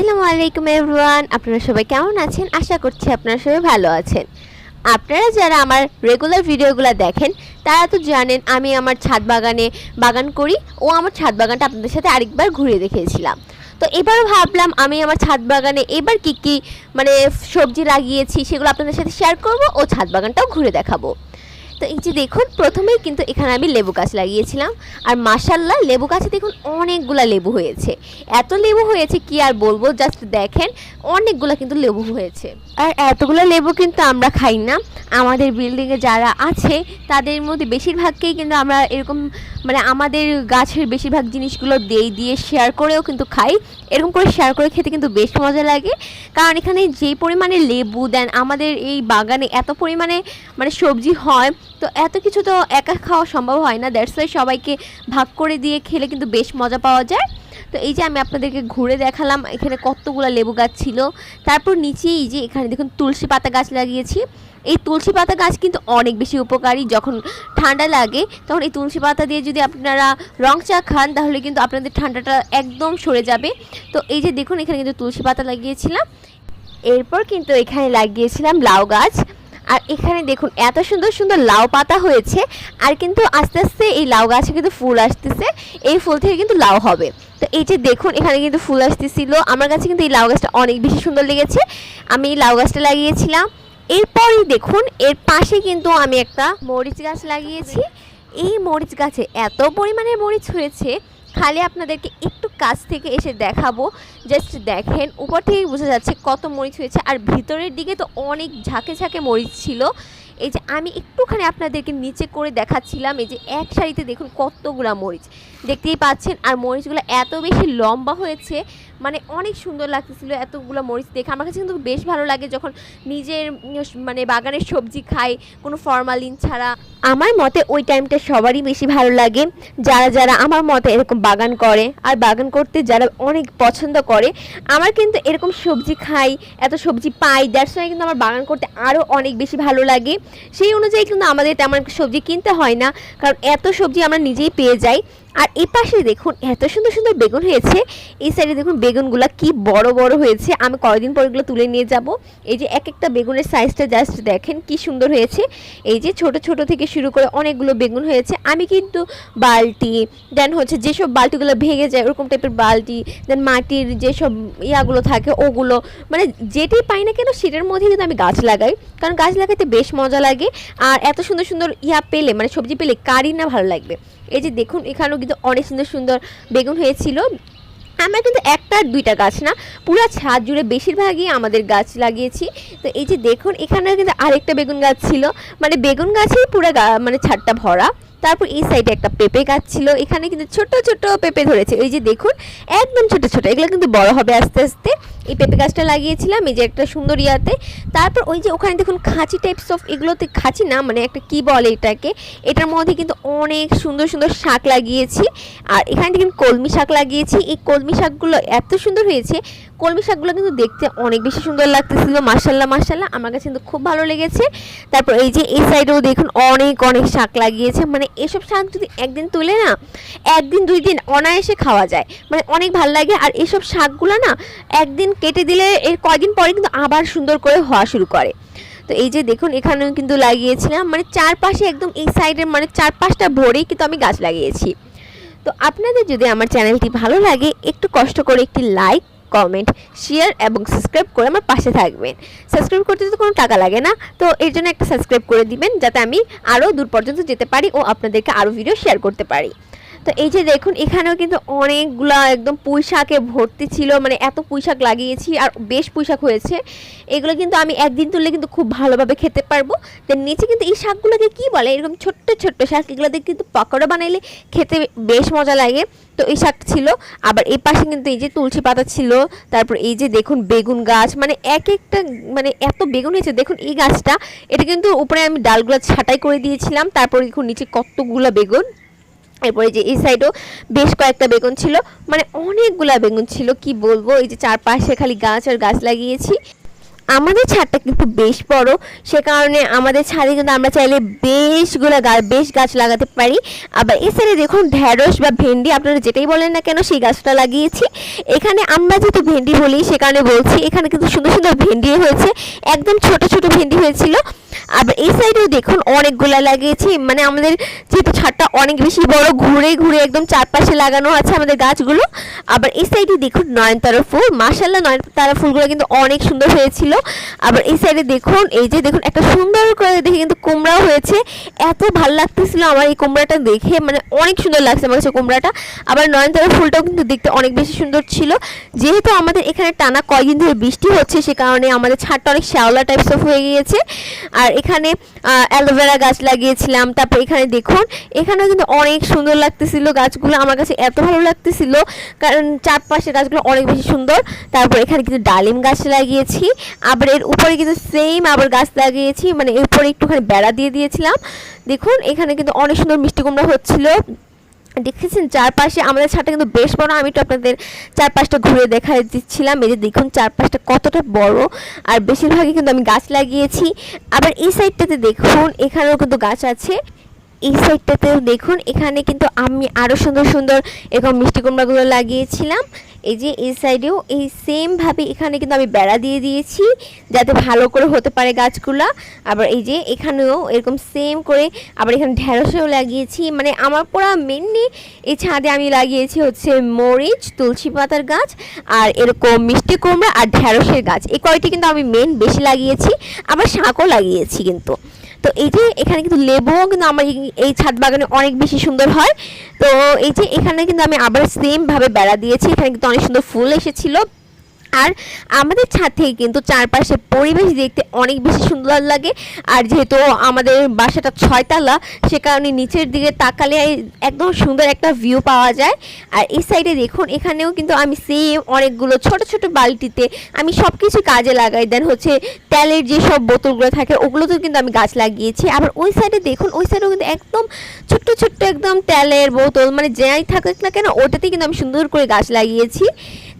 আসসালামু আলাইকুম এভরিওয়ান, আপনারা সবাই কেমন আছেন? আশা করছি আপনারা সবাই ভালো আছেন। আপনারা যারা আমার রেগুলার ভিডিওগুলো দেখেন, তারা তো জানেন আমি আমার ছাদ বাগানে বাগান করি, ও আমার ছাদ বাগানটা আপনাদের সাথে আরেকবার ঘুরে দেখিয়েছিলাম তো এবারও ভাবলাম আমি আমার ছাদ বাগানে এবার কী কী মানে সবজি লাগিয়েছি সেগুলো আপনাদের সাথে শেয়ার করব ও ছাদ বাগানটাও ঘুরে দেখাবো। তো এই যে দেখুন, প্রথমেই কিন্তু এখানে আমি লেবু গাছ লাগিয়েছিলাম। আর মাসাল্লাহ লেবু গাছে দেখুন অনেকগুলা লেবু হয়েছে। এত লেবু হয়েছে কি আর বলব? জাস্ট দেখেন, অনেকগুলা কিন্তু লেবু হয়েছে। আর এতগুলো লেবু কিন্তু আমরা খাই না। আমাদের বিল্ডিংয়ে যারা আছে, তাদের মধ্যে বেশিরভাগকেই কিন্তু আমরা এরকম মানে আমাদের গাছের বেশিরভাগ জিনিসগুলো দিয়ে দিয়ে শেয়ার করেও কিন্তু খাই। এরকম করে শেয়ার করে খেতে কিন্তু বেশ মজা লাগে। কারণ এখানে যেই পরিমাণে লেবু দেন, আমাদের এই বাগানে এত পরিমাণে মানে সবজি হয়, তো এত কিছু তো একা খাওয়া সম্ভব হয় না। দ্যাটস ওয়াই সবাইকে ভাগ করে দিয়ে খেলে কিন্তু বেশ মজা পাওয়া যায়। তো এই যে আমি আপনাদেরকে ঘুরে দেখালাম, এখানে কতগুলো লেবু গাছ ছিল। তারপর নিচে এই যে এখানে দেখুন তুলসী পাতা গাছ লাগিয়েছি। এই তুলসী পাতা গাছ কিন্তু অনেক বেশি উপকারী। যখন ঠান্ডা লাগে, তখন এই তুলসী পাতা দিয়ে যদি আপনারা রং চা খান, তাহলে কিন্তু আপনাদের ঠান্ডাটা একদম সরে যাবে। তো এই যে দেখুন, এখানে কিন্তু তুলসী পাতা লাগিয়েছিলাম। এরপর কিন্তু এখানে লাগিয়েছিলাম লাউ গাছ। আর এখানে দেখুন, এত সুন্দর সুন্দর লাউ পাতা হয়েছে। আর কিন্তু আস্তে আস্তে এই লাউ গাছে কিন্তু ফুল আসতেছে। এই ফুল থেকে কিন্তু লাউ হবে। তো এই যে দেখুন, এখানে কিন্তু ফুল আসতেছিল। আমার কাছে কিন্তু এই লাউ গাছটা অনেক বেশি সুন্দর লেগেছে। আমি এই লাউ গাছটা লাগিয়েছিলাম। এরপরই দেখুন, এর পাশে কিন্তু আমি একটা মরিচ গাছ লাগিয়েছি। এই মরিচ গাছে এত পরিমাণে মরিচ হয়েছে, খালি আপনাদেরকে একটু কাছ থেকে এসে দেখাবো। জাস্ট দেখেন, উপর থেকেই বোঝা যাচ্ছে কত মরিচ হয়েছে, আর ভিতরের দিকে তো অনেক ঝাঁকে ঝাঁকে মরিচ ছিল। এই যে আমি একটুখানি আপনাদেরকে নিচে করে দেখাচ্ছিলাম, এই যে এক সারিতে দেখুন কতগুলা মরিচ। দেখতেই পাচ্ছেন, আর মরিচগুলো এত বেশি লম্বা হয়েছে মানে অনেক সুন্দর লাগতেছিল, এতগুলো মরিচ দেখে। আমার কাছে কিন্তু বেশ ভালো লাগে যখন নিজের মানে বাগানের সবজি খাই, কোনো ফরমালিন ছাড়া। আমার মতে ওই টাইমটা সবারই বেশি ভালো লাগে। যারা যারা আমার মতে এরকম বাগান করে আর বাগান করতে যারা অনেক পছন্দ করে, আমার কিন্তু এরকম সবজি খাই, এত সবজি পাই দ্যাটস ওয়াই কিন্তু আমার বাগান করতে আরও অনেক বেশি ভালো লাগে। সেই অনুযায়ী কিন্তু আমাদের তেমন সবজি কিনতে হয় না, কারণ এত সবজি আমরা নিজেই পেয়ে যাই। আর এই পাশে দেখুন, এত সুন্দর সুন্দর বেগুন হয়েছে। এই সাইডে দেখুন বেগুনগুলো কি বড় বড় হয়েছে। আমি কয়দিন পর এগুলো তুলে নিয়ে যাব। এই যে এক একটা বেগুনের সাইজটা জাস্ট দেখেন কি সুন্দর হয়েছে। এই যে ছোট ছোট থেকে শুরু করে অনেকগুলো বেগুন হয়েছে। আমি কিন্তু বালতি দেন হচ্ছে যেসব বালতিগুলো ভেঙে যায় ওরকম টাইপের বালতি দেন মাটির যেসব ইয়াগুলো থাকে ওগুলো মানে যেটি পাই না কেন সেটার মধ্যে কিন্তু আমি গাছ লাগাই। কারণ গাছ লাগাইতে বেশ মজা লাগে। আর এত সুন্দর সুন্দর ইয়া পেলে মানে সবজি পেলে কারি না ভালো লাগবে। এই যে দেখুন, এখানেও কিন্তু অনেক সুন্দর সুন্দর বেগুন হয়েছিল। আমরা কিন্তু একটা দুইটা গাছ না, পুরো ছাদ জুড়ে বেশিরভাগই আমাদের গাছ লাগিয়েছি। তো এই যে দেখুন, এখানেও কিন্তু আরেকটা বেগুন গাছ ছিল। মানে বেগুন গাছেই পুরো মানে ছাদটা ভরা। তারপর এই সাইডে একটা পেঁপে গাছ ছিল, এখানে কিন্তু ছোট ছোট পেঁপে ধরেছে। এই যে দেখুন, একদম ছোট ছোট, এগুলো কিন্তু বড় হবে আস্তে আস্তে। এই পেঁপে গাছটা লাগিয়েছিলাম, এই যে একটা সুন্দর ইয়াতে। তারপর ওই যে ওখানে দেখুন, খাঁচি টাইপস অফ এগুলোতে খাঁচি না মানে একটা কি বলে এটাকে, এটার মধ্যে কিন্তু অনেক সুন্দর সুন্দর শাক লাগিয়েছি। আর এখানে দেখুন, কলমি শাক লাগিয়েছি। এই কলমি শাকগুলো এত সুন্দর হয়েছে কলমি শাকগুলো কিন্তু দেখতে অনেক বেশি সুন্দর লাগতেছিল মাসাল্লাহ মাসাল্লাহ আমার কাছে কিন্তু খুব ভালো লেগেছে। তারপর এই যে এই সাইডেও দেখুন অনেক অনেক শাক লাগিয়েছে। মানে এসব শাক যদি একদিন তুলে না, একদিন, দুই দিন অনায়াসে খাওয়া যায়। মানে অনেক ভালো লাগে। আর এসব শাকগুলো না, একদিন কেটে দিলে এর কয়দিন পরে কিন্তু আবার সুন্দর করে হওয়া শুরু করে। তো এই যে দেখুন, এখানেও কিন্তু লাগিয়েছিলাম। মানে চারপাশে একদম এই সাইডের মানে চারপাশটা ভরেই কিন্তু আমি গাছ লাগিয়েছি। তো আপনাদের যদি আমার চ্যানেলটি ভালো লাগে, একটু কষ্ট করে একটি লাইক কমেন্ট শেয়ার এবং সাবস্ক্রাইব করে আমার পাশে থাকবেন। সাবস্ক্রাইব করতে তো কোনো টাকা লাগে না, তো এর জন্য একটা সাবস্ক্রাইব করে দিবেন, যাতে আমি আরও দূর পর্যন্ত যেতে পারি ও আপনাদেরকে আরও ভিডিও শেয়ার করতে পারি। তো এই যে দেখুন, এখানেও কিন্তু অনেকগুলা একদম পুঁই শাকে ভর্তি ছিল মানে এত পুঁই শাক লাগিয়েছি আর বেশ পুঁই শাক হয়েছে। এগুলো কিন্তু আমি একদিন তুললে কিন্তু খুব ভালোভাবে খেতে পারব। তো নিচে কিন্তু এই শাকগুলোকে কি বলে? এরকম ছোট্ট ছোট্ট শাক এগুলোতে কিন্তু পকোড়া বানাইলে খেতে বেশ মজা লাগে। তো এই শাক ছিল। আবার এই পাশে কিন্তু এই যে তুলসী পাতা ছিল। তারপর এই যে দেখুন, বেগুন গাছ মানে এক একটা মানে এত বেগুন হয়েছে। দেখুন এই গাছটা, এটা কিন্তু উপরে আমি ডালগুলো ছাঁটাই করে দিয়েছিলাম। তারপর দেখুন নিচে কতগুলো বেগুন। এরপরে যে এই সাইডও বেশ কয়েকটা বেগুন ছিল। মানে অনেকগুলা বেগুন ছিল, কি বলব? এই যে চারপাশে খালি গাছ আর গাছ লাগিয়েছি। আমাদের ছাদটা কিন্তু বেশ বড়। সে কারণে আমাদের ছাদে কিন্তু আমরা চাইলে বেশগুলো গাছ বেশ গাছ লাগাতে পারি। আবার সাইডে দেখুন ঢ্যাঁড়স বা ভেন্ডি, আপনারা যেটাই বলেন না কেন, সেই গাছটা লাগিয়েছি। এখানে আমরা যেহেতু ভেন্ডি বলি, সে কারণে বলছি এখানে কিন্তু সুন্দর সুন্দর ভেন্ডি হয়েছে। একদম ছোট ছোট ভেন্ডি হয়েছিল। আবার এই সাইডেও দেখুন অনেকগুলা লাগিয়েছি। মানে আমাদের যেহেতু ছাদটা অনেক বেশি বড়, ঘুরে ঘুরে একদম চারপাশে লাগানো আছে আমাদের গাছগুলো। আবার এই সাইডে দেখুন নয়নতারা ফুল। মাসাল্লাহ নয়নতারা ফুলগুলো কিন্তু অনেক সুন্দর হয়েছিল। আবার এই সাইডে দেখুন, এই যে দেখুন, একটা সুন্দর করে দেখে কিন্তু কুমড়াও হয়েছে। এত ভালো লাগতেছিল আমার এই কুমড়াটা দেখে মানে অনেক সুন্দর লাগছে আমার কাছে কুমড়াটা। আবার নয়নতারা ফুলটাও কিন্তু দেখতে অনেক বেশি সুন্দর ছিল। যেহেতু আমাদের এখানে টানা কয়দিন ধরে বৃষ্টি হচ্ছে, সে কারণে আমাদের ছাদটা অনেক শ্যাওলা টাইপস অফ হয়ে গিয়েছে। আর এখানে অ্যালোভেরা গাছ লাগিয়েছিলাম। তারপর এখানে দেখুন, এখানেও কিন্তু অনেক সুন্দর লাগতেছিল গাছগুলো। আমার কাছে এত ভালো লাগতেছিল, কারণ চারপাশে গাছগুলো অনেক বেশি সুন্দর। তারপর এখানে কিন্তু ডালিম গাছ লাগিয়েছি। আবার এর উপরে কিন্তু সেম আবার গাছ লাগিয়েছি মানে এর উপরে একটুখানি বেড়া দিয়ে দিয়েছিলাম। দেখুন, এখানে কিন্তু অনেক সুন্দর মিষ্টি কুমড়া হচ্ছিল। দেখেছেন, চারপাশে আমাদের ছাদটা কিন্তু বেশ বড়। আমি তো আপনাদের চারপাশটা ঘুরে দেখা দিচ্ছিলাম। এই যে দেখুন, চারপাশটা কতটা বড়। আর বেশিরভাগই কিন্তু আমি গাছ লাগিয়েছি। আবার এই সাইডটাতে দেখুন, এখানেও কিন্তু গাছ আছে। এই সাইডটাতেও দেখুন, এখানে কিন্তু আমি আরও সুন্দর সুন্দর এরকম মিষ্টি কুমড়াগুলো লাগিয়েছিলাম। এই যে এই সাইডেও এই সেমভাবে এখানে কিন্তু আমি বেড়া দিয়ে দিয়েছি, যাতে ভালো করে হতে পারে গাছগুলা। আবার এই যে এখানেও এরকম সেম করে আবার এখানে ঢেঁড়সেও লাগিয়েছি। মানে আমার পুরা মেনলি এই ছাদে আমি লাগিয়েছি হচ্ছে মরিচ, তুলসী পাতার গাছ আর এরকম মিষ্টি কুমড়া আর ঢেঁড়সের গাছ। এই কয়টি কিন্তু আমি মেন বেশি লাগিয়েছি, আবার শাকও লাগিয়েছি কিন্তু। তো এই যে এখানে কিন্তু লেবু কিন্তু আমার এই- ছাদ বাগানে অনেক বেশি সুন্দর হয়। তো এই যে এখানে কিন্তু আমি আবার সেম ভাবে বেড়া দিয়েছি। এখানে কিন্তু অনেক সুন্দর ফুল এসেছিল। আর আমাদের ছাদ থেকে কিন্তু চারপাশে পরিবেশ দেখতে অনেক বেশি সুন্দর লাগে। আর যেহেতু আমাদের বাসাটা ছয়তলা, সে কারণে নিচের দিকে তাকালে একদম সুন্দর একটা ভিউ পাওয়া যায়। আর এই সাইডে দেখুন, এখানেও কিন্তু আমি সেম অনেকগুলো ছোট ছোট বালতিতে আমি সব কিছু কাজে লাগাই। দেন হচ্ছে তেলের যে সব বোতলগুলো থাকে, ওগুলোতেও কিন্তু আমি গাছ লাগিয়েছি। আবার ওই সাইডে দেখুন, ওই সাইডেও কিন্তু একদম ছোট্ট ছোট্ট একদম তেলের বোতল মানে যাই থাকুক না কেন ওটাতে কিন্তু আমি সুন্দর করে গাছ লাগিয়েছি।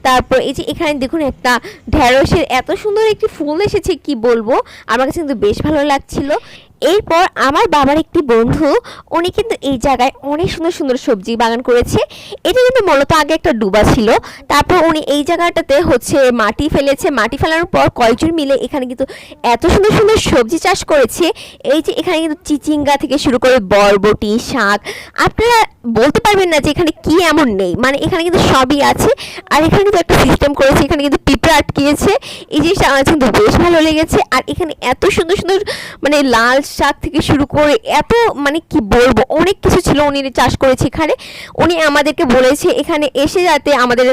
তারপর এই যে এখানে দেখুন একটা ঢেঁড়সের এত সুন্দর একটি ফুল এসেছে, কি বলব? আমার কাছে কিন্তু বেশ ভালো লাগছিল। এরপর আমার বাবার একটি বন্ধু, উনি কিন্তু এই জায়গায় অনেক সুন্দর সুন্দর সবজি বাগান করেছে। এটা কিন্তু মূলত আগে একটা ডুবা ছিল। তারপর উনি এই জায়গাটাতে হচ্ছে মাটি ফেলেছে। মাটি ফেলানোর পর কয়েকজন মিলে এখানে কিন্তু এত সুন্দর সুন্দর সবজি চাষ করেছে। এই যে এখানে কিন্তু চিচিঙ্গা থেকে শুরু করে বরবটি, শাক। আপনারা বলতে পারবেন না যে এখানে কি এমন নেই। মানে এখানে কিন্তু সবই আছে। আর এখানে কিন্তু একটা সিস্টেম করেছে। এখানে কিন্তু পিঁপড়া আটকিয়েছে। এই জিনিসটা আমার কিন্তু বেশ ভালো লেগেছে। আর এখানে এত সুন্দর সুন্দর মানে লাল শাক থেকে শুরু করে এত মানে কি বলব, অনেক কিছু ছিল উনি চাষ করেছে এখানে। উনি আমাদেরকে বলেছে, এখানে এসে যাতে আমাদের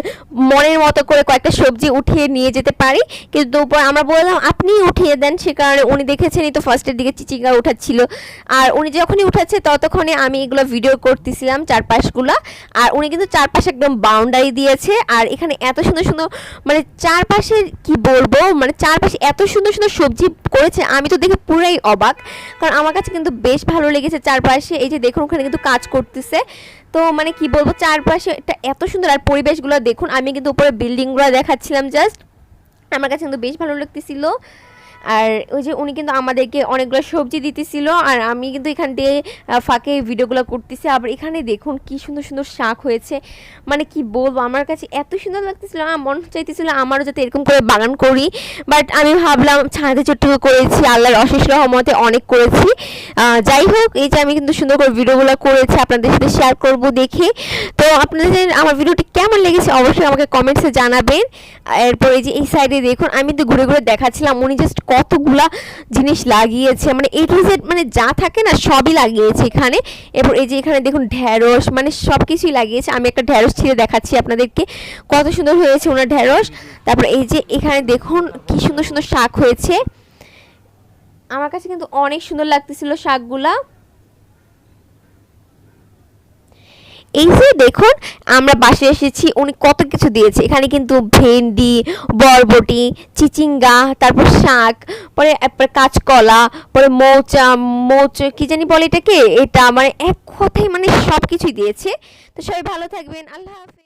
মনের মতো করে কয়েকটা সবজি উঠিয়ে নিয়ে যেতে পারি। কিন্তু আমরা বললাম, আপনি উঠিয়ে দেন। সে কারণে উনি দেখেছেনই তো ফার্স্টের দিকে চিচিঙ্গা উঠাচ্ছিল। আর উনি যখনই উঠাচ্ছে, ততক্ষণে আমি এগুলো ভিডিও করতেছিলাম চারপাশগুলো। আর উনি কিন্তু চারপাশে একদম বাউন্ডারি দিয়েছে। আর এখানে এত সুন্দর সুন্দর মানে চারপাশে কি বলব মানে চারপাশে এত সুন্দর সুন্দর সবজি করেছে, আমি তো দেখে পুরাই অবাক। কারণ আমার কাছে কিন্তু বেশ ভালো লেগেছে চারপাশে, এই যে দেখুন ওখানে কিন্তু কাজ করতেছে। তো মানে কি বলব, চারপাশে এটা এত সুন্দর, আর পরিবেশগুলো দেখুন, আমি কিন্তু উপরে বিল্ডিংগুলো দেখাচ্ছিলাম জাস্ট আমার কাছে কিন্তু বেশ ভালো লাগতেছিল। আর ওই যে উনি কিন্তু আমাদেরকে অনেকগুলো সবজি দিতেছিল, আর আমি কিন্তু এখান দিয়ে ফাঁকে ভিডিওগুলো করতেছি। আবার এখানে দেখুন কি সুন্দর সুন্দর শাক হয়েছে। মানে কি বলব, আমার কাছে এত সুন্দর লাগতেছিল, আমার মন চাইতেছিল আমারও যাতে এরকম করে বাগান করি। বাট আমি ভাবলাম ছাদে ছোট্টুকু করেছি, আল্লাহর অশেষ রহমতে অনেক করেছি। যাই হোক, এই যে আমি কিন্তু সুন্দর করে ভিডিওগুলো করেছি, আপনাদের সাথে শেয়ার করব দেখে। তো আপনাদের আমার ভিডিওটি কেমন লেগেছে অবশ্যই আমাকে কমেন্টসে জানাবেন। এরপর এই যে এই সাইডে দেখুন, আমি তো ঘুরে ঘুরে দেখাচ্ছিলাম, উনি জাস্ট কতগুলা জিনিস লাগিয়েছে মানে এ টু জেড মানে যা থাকে না সবই লাগিয়েছে এখানে। এরপর এই যে এখানে দেখুন ঢ্যাঁড়স মানে সব কিছুই লাগিয়েছে। আমি একটা ঢ্যাঁড়স ছিঁড়ে দেখাচ্ছি আপনাদেরকে। কত সুন্দর হয়েছে ওনার ঢ্যাঁড়স। তারপর এই যে এখানে দেখুন কি সুন্দর সুন্দর শাক হয়েছে। আমার কাছে কিন্তু অনেক সুন্দর লাগতেছিল শাকগুলা। এই যে দেখুন, আমরা বাসে এসেছি, উনি কত কিছু দিয়েছে। এখানে কিন্তু ভেন্ডি, বরবটি, চিচিঙ্গা, তারপর শাক, পরে কাঁচকলা, পরে মৌচা, মৌচ, কি জানি বলে এটাকে? এটা মানে এক কথাই মানে সব কিছুই দিয়েছে। তো সবাই ভালো থাকবেন। আল্লাহ হাফিজ।